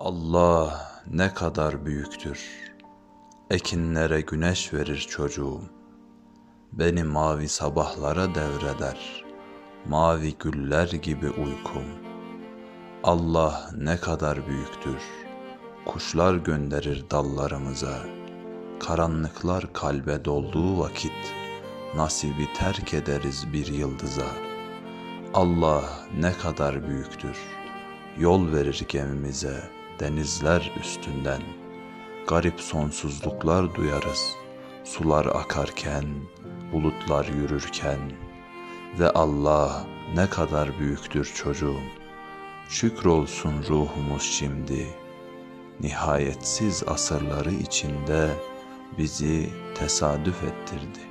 Allah ne kadar büyüktür. Ekinlere güneş verir çocuğum. Beni mavi sabahlara devreder. Mavi güller gibi uykum. Allah ne kadar büyüktür. Kuşlar gönderir dallarımıza. Karanlıklar kalbe dolduğu vakit nasibi terk ederiz bir yıldıza. Allah ne kadar büyüktür. Yol verir gemimize denizler üstünden. Garip sonsuzluklar duyarız. Sular akarken, bulutlar yürürken ve Allah ne kadar büyüktür çocuğum. Şükrolsun ruhumuz şimdi. Nihayetsiz asırları içinde bizi tesadüf ettirdi.